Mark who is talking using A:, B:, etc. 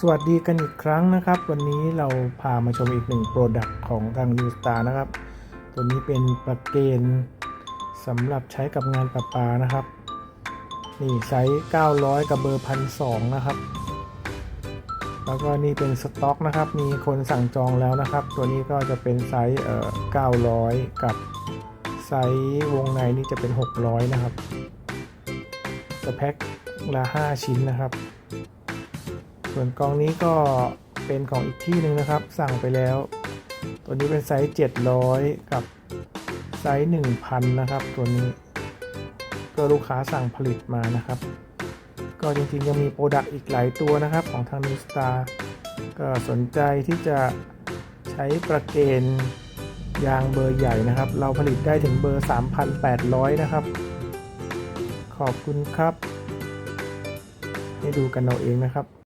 A: สวัสดีกันอีกครั้งนะครับ วันนี้เราพามาชมอีกหนึ่งโปรดักต์ของทาง u s t a r นะครับ ตัวนี้เป็นปลั๊กเกนสำหรับใช้กับงานประปานะครับ นี่ไซส์ 900 กับเบอร์1,200นะครับ แล้วก็นี่เป็นสต็อกนะครับ มีคนสั่งจองแล้วนะครับ ตัวนี้ก็จะเป็นไซส์เอ่อ900 กับไซส์วงในนี่จะเป็น 600 นะครับ จะแพ็คละ 5 ชิ้นนะครับ ส่วนกองนี้ก็เป็นของอีกที่หนึ่งนะครับ สั่งไปแล้ว ตัวนี้เป็นไซส์ 700 กับไซส์ 1,000 นะครับ ตัวนี้ ก็ลูกค้าสั่งผลิตมานะครับ ก็จริงๆ ยังมีโปรดักต์อีกหลายตัวนะครับของทางนิสตาก็สนใจที่จะใช้ประเกนยางเบอร์ใหญ่นะครับ เราผลิตได้ถึงเบอร์ 3,800 นะครับ ขอบคุณครับ ให้ดูกันเอาเองนะครับ